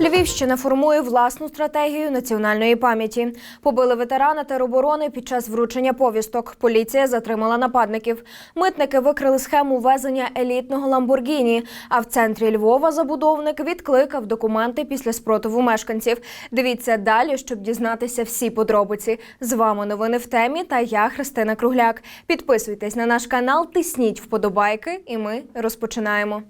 Львівщина формує власну стратегію національної пам'яті. Побили ветерана тероборони під час вручення повісток. Поліція затримала нападників. Митники викрили схему везення елітного ламборгіні. А в центрі Львова забудовник відкликав документи після спротиву мешканців. Дивіться далі, щоб дізнатися всі подробиці. З вами новини в темі та я Христина Кругляк. Підписуйтесь на наш канал, тисніть вподобайки, і ми розпочинаємо.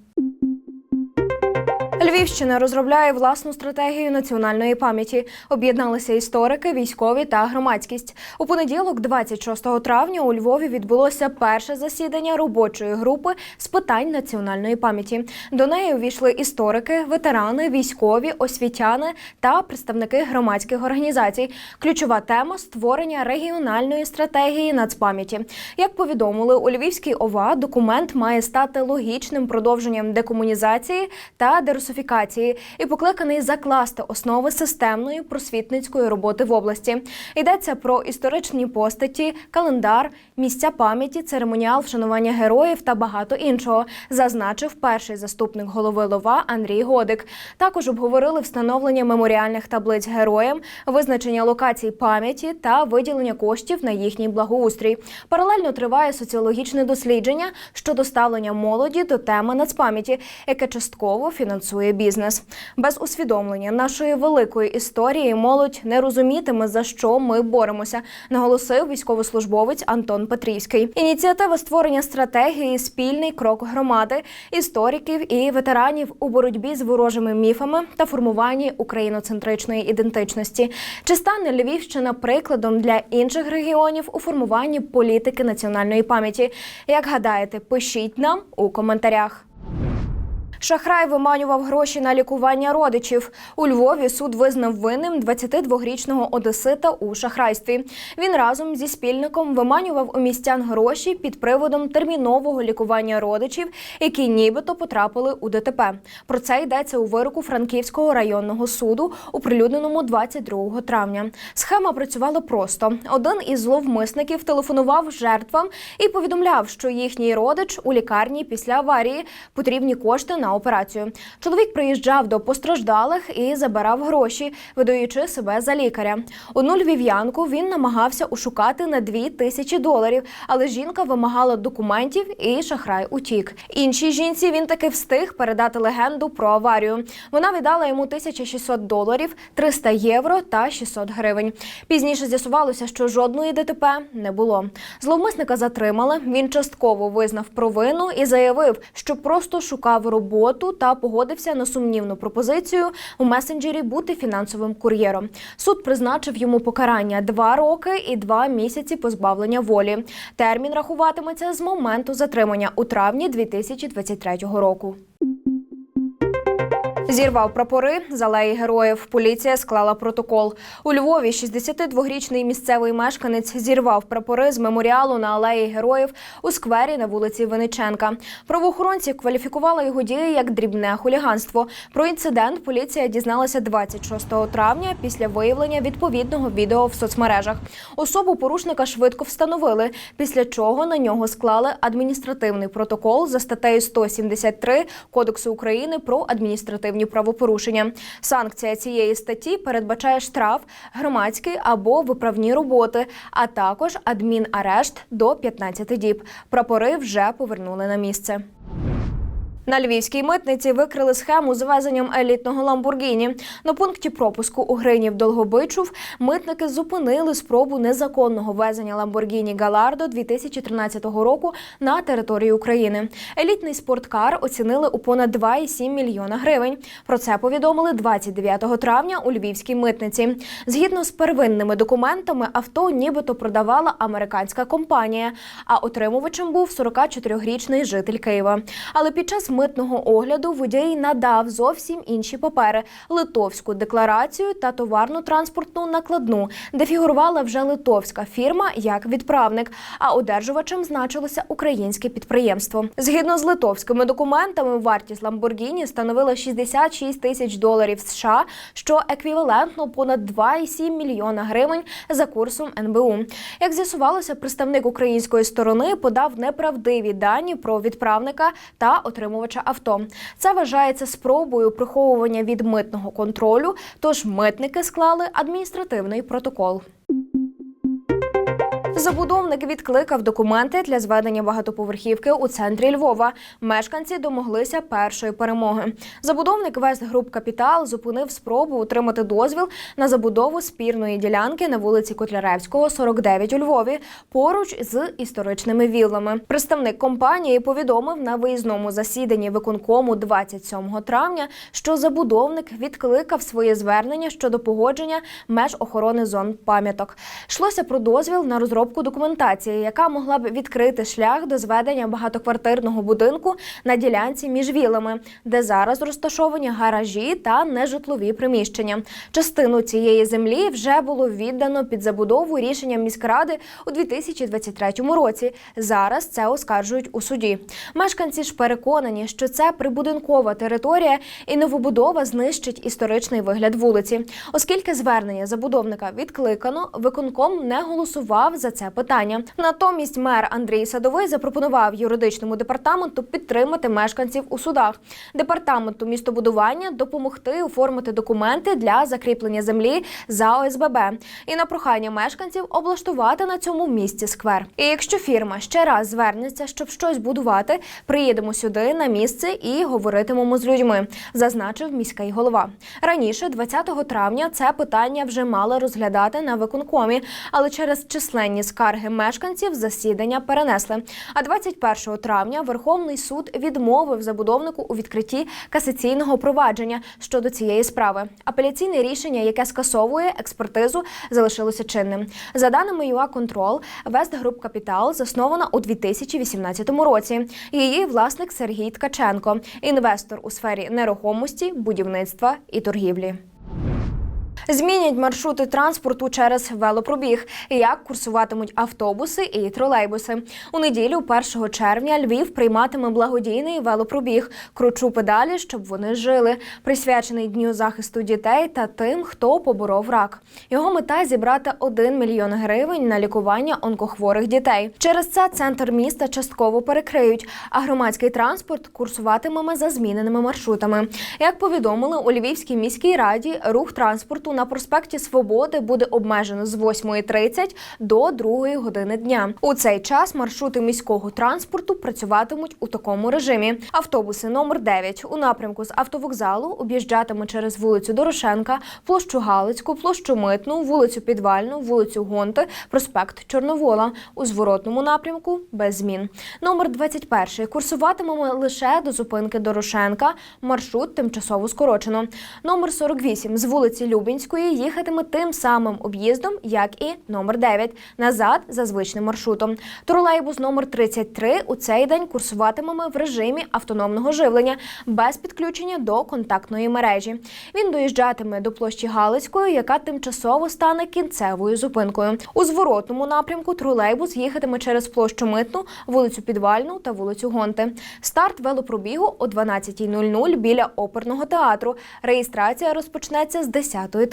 Львівщина розробляє власну стратегію національної пам'яті. Об'єдналися історики, військові та громадськість. У понеділок, 26 травня, у Львові відбулося перше засідання робочої групи з питань національної пам'яті. До неї увійшли історики, ветерани, військові, освітяни та представники громадських організацій. Ключова тема створення регіональної стратегії нацпам'яті. Як повідомили у Львівській ОВА, документ має стати логічним продовженням декомунізації та дерусифікації і покликаний закласти основи системної просвітницької роботи в області. Йдеться про історичні постаті, календар, місця пам'яті, церемоніал вшанування героїв та багато іншого, зазначив перший заступник голови Лова Андрій Годик. Також обговорили встановлення меморіальних таблиць героям, визначення локацій пам'яті та виділення коштів на їхній благоустрій. Паралельно триває соціологічне дослідження щодо ставлення молоді до теми нацпам'яті, яке частково фінансує бізнес. Без усвідомлення нашої великої історії молодь не розумітиме за що ми боремося, наголосив військовослужбовець Антон Петрівський. Ініціатива створення стратегії спільний крок громади, істориків і ветеранів у боротьбі з ворожими міфами та формуванні україноцентричної ідентичності. Чи стане Львівщина прикладом для інших регіонів у формуванні політики національної пам'яті? Як гадаєте, пишіть нам у коментарях. Шахрай виманював гроші на лікування родичів. У Львові суд визнав винним 22-річного одесита у шахрайстві. Він разом зі спільником виманював у містян гроші під приводом термінового лікування родичів, які нібито потрапили у ДТП. Про це йдеться у вироку Франківського районного суду, оприлюдненому 22 травня. Схема працювала просто. Один із зловмисників телефонував жертвам і повідомляв, що їхній родич у лікарні після аварії потрібні кошти на операцію. Чоловік приїжджав до постраждалих і забирав гроші, видаючи себе за лікаря. Одну львів'янку він намагався ушукати на 2 тисячі доларів, але жінка вимагала документів і шахрай утік. Іншій жінці він таки встиг передати легенду про аварію. Вона віддала йому 1600 доларів, 300 євро та 600 гривень. Пізніше з'ясувалося, що жодної ДТП не було. Зловмисника затримали. Він частково визнав провину і заявив, що просто шукав роботу та погодився на сумнівну пропозицію у месенджері бути фінансовим кур'єром. Суд призначив йому покарання два роки і два місяці позбавлення волі. Термін рахуватиметься з моменту затримання у травні 2023 року. Зірвав прапори з алеї героїв. Поліція склала протокол. У Львові 62-річний місцевий мешканець зірвав прапори з меморіалу на алеї героїв у сквері на вулиці Виниченка. Правоохоронці кваліфікували його дії як дрібне хуліганство. Про інцидент поліція дізналася 26 травня після виявлення відповідного відео в соцмережах. Особу порушника швидко встановили, після чого на нього склали адміністративний протокол за статтею 173 Кодексу України про адміністративні правопорушення. Санкція цієї статті передбачає штраф, громадський або виправні роботи, а також адмінарешт до 15 діб. Прапори вже повернули на місце. На львівській митниці викрили схему з везенням елітного ламбургіні. На пункті пропуску у Гринів Долгобичув митники зупинили спробу незаконного везення ламбургіні Галардо 2013 року на територію України. Елітний спорткар оцінили у понад 2,7 мільйона гривень. Про це повідомили 29 травня у львівській митниці. Згідно з первинними документами, авто нібито продавала американська компанія, а отримувачем був 44-річний житель Києва. Але під час митного огляду водій надав зовсім інші папери: литовську декларацію та товарно-транспортну накладну, де фігурувала вже литовська фірма як відправник, а одержувачем значилося українське підприємство. Згідно з литовськими документами, вартість Ламборгіні становила 66 тисяч доларів США, що еквівалентно понад 2,7 мільйона гривень за курсом НБУ. Як з'ясувалося, представник української сторони подав неправдиві дані про відправника та отримувача отримувача авто. Це вважається спробою приховування від митного контролю. Тож митники склали адміністративний протокол. Забудовник відкликав документи для зведення багатоповерхівки у центрі Львова. Мешканці домоглися першої перемоги. Забудовник Вест Груп Капітал зупинив спробу отримати дозвіл на забудову спірної ділянки на вулиці Котляревського, 49 у Львові, поруч з історичними віллами. Представник компанії повідомив на виїзному засіданні виконкому 27 травня, що забудовник відкликав своє звернення щодо погодження меж охорони зон пам'яток. Йшлося про дозвіл на розробку документації, яка могла б відкрити шлях до зведення багатоквартирного будинку на ділянці між вілами, де зараз розташовані гаражі та нежитлові приміщення. Частину цієї землі вже було віддано під забудову рішенням міськради у 2023 році. Зараз це оскаржують у суді. Мешканці ж переконані, що це прибудинкова територія і новобудова знищить історичний вигляд вулиці. Оскільки звернення забудовника відкликано, виконком не голосував за це питання. Натомість мер Андрій Садовий запропонував юридичному департаменту підтримати мешканців у судах. Департаменту містобудування допомогти оформити документи для закріплення землі за ОСББ і на прохання мешканців облаштувати на цьому місці сквер. І якщо фірма ще раз звернеться, щоб щось будувати, приїдемо сюди на місце і говоритимемо з людьми, зазначив міський голова. Раніше, 20 травня, це питання вже мали розглядати на виконкомі, але через численні скарги мешканців засідання перенесли. А 21 травня Верховний суд відмовив забудовнику у відкритті касаційного провадження щодо цієї справи. Апеляційне рішення, яке скасовує експертизу, залишилося чинним. За даними ЮА Контрол, Вест Груп Капітал заснована у 2018 році. Її власник Сергій Ткаченко, інвестор у сфері нерухомості, будівництва і торгівлі. Змінять маршрути транспорту через велопробіг. Як курсуватимуть автобуси і тролейбуси. У неділю, 1 червня, Львів прийматиме благодійний велопробіг. Кручу педалі, щоб вони жили. Присвячений дню захисту дітей та тим, хто поборов рак. Його мета зібрати 1 мільйон гривень на лікування онкохворих дітей. Через це центр міста частково перекриють, а громадський транспорт курсуватиме за зміненими маршрутами. Як повідомили у Львівській міській раді, рух транспорту на проспекті Свободи буде обмежено з 8.30 до 2 години дня. У цей час маршрути міського транспорту працюватимуть у такому режимі. Автобуси номер 9 у напрямку з автовокзалу об'їжджатимуть через вулицю Дорошенка, площу Галицьку, площу Митну, вулицю Підвальну, вулицю Гонти, проспект Чорновола. У зворотному напрямку без змін. Номер 21 курсуватимемо лише до зупинки Дорошенка. Маршрут тимчасово скорочено. Номер 48 з вулиці Любінської їхатиме тим самим об'їздом, як і номер 9, назад за звичним маршрутом. Тролейбус номер 33 у цей день курсуватиме в режимі автономного живлення без підключення до контактної мережі. Він доїжджатиме до площі Галицької, яка тимчасово стане кінцевою зупинкою. У зворотному напрямку тролейбус їхатиме через площу Митну, вулицю Підвальну та вулицю Гонти. Старт велопробігу о 12.00 біля оперного театру. Реєстрація розпочнеться з 10.30.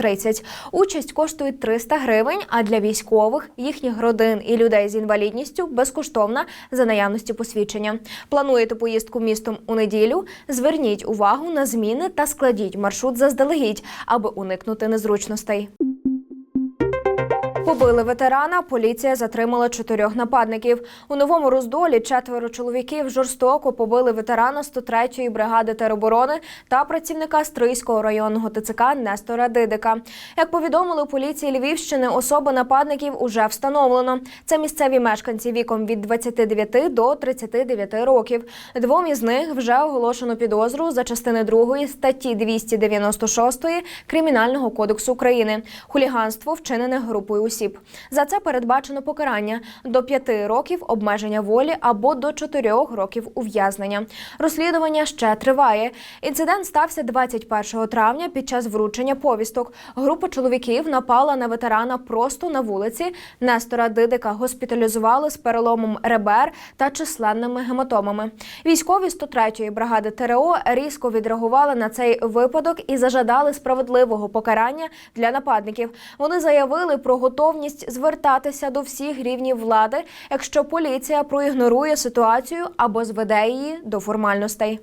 Участь коштує 300 гривень, а для військових, їхніх родин і людей з інвалідністю безкоштовна за наявності посвідчення. Плануєте поїздку містом у неділю? Зверніть увагу на зміни та складіть маршрут заздалегідь, аби уникнути незручностей. Побили ветерана. Поліція затримала чотирьох нападників. У новому роздолі четверо чоловіків жорстоко побили ветерана 103-ї бригади тероборони та працівника Стрийського районного ТЦК Нестора Дидика. Як повідомили поліції Львівщини, особа нападників уже встановлено. Це місцеві мешканці віком від 29 до 39 років. Двом із них вже оголошено підозру за частини 2 статті 296 Кримінального кодексу України. Хуліганство вчинене групою осіб. За це передбачено покарання до 5 років обмеження волі або до 4 років ув'язнення. Розслідування ще триває. Інцидент стався 21 травня під час вручення повісток. Група чоловіків напала на ветерана просто на вулиці. Нестора Дидика госпіталізували з переломом ребер та численними гематомами. Військові 103-ї бригади ТРО різко відреагували на цей випадок і зажадали справедливого покарання для нападників. Вони заявили про готовність звертатися до всіх рівнів влади, якщо поліція проігнорує ситуацію або зведе її до формальностей.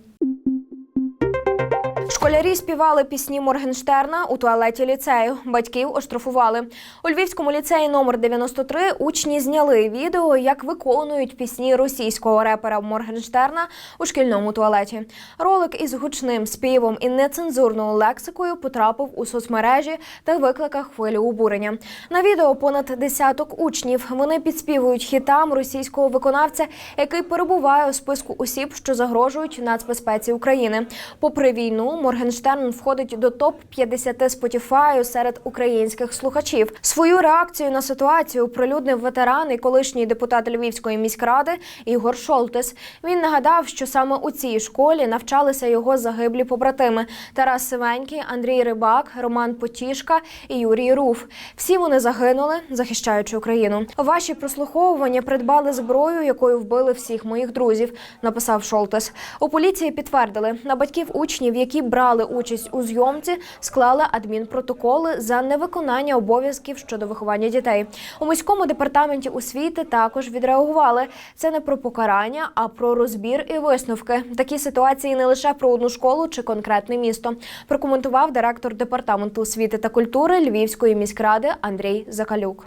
Школярі співали пісні Моргенштерна у туалеті ліцею. Батьків оштрафували. У Львівському ліцеї номер 93 учні зняли відео, як виконують пісні російського репера Моргенштерна у шкільному туалеті. Ролик із гучним співом і нецензурною лексикою потрапив у соцмережі та викликав хвилю обурення. На відео понад десяток учнів. Вони підспівують хітам російського виконавця, який перебуває у списку осіб, що загрожують нацбезпеці України. Попри війну, Моргенштерн входить до топ 50 Spotify серед українських слухачів. Свою реакцію на ситуацію прилюднив ветеран і колишній депутат Львівської міськради Ігор Шолтес. Він нагадав, що саме у цій школі навчалися його загиблі побратими Тарас Сивенький, Андрій Рибак, Роман Потішка і Юрій Руф. Всі вони загинули, захищаючи Україну. Ваші прослуховування придбали зброю, якою вбили всіх моїх друзів. Написав Шолтес. У поліції підтвердили на батьків учнів, які брали участь у зйомці, склали адмінпротоколи за невиконання обов'язків щодо виховання дітей. У міському департаменті освіти також відреагували. Це не про покарання, а про розбір і висновки. Такі ситуації не лише про одну школу чи конкретне місто. Прокоментував директор департаменту освіти та культури Львівської міськради Андрій Закалюк.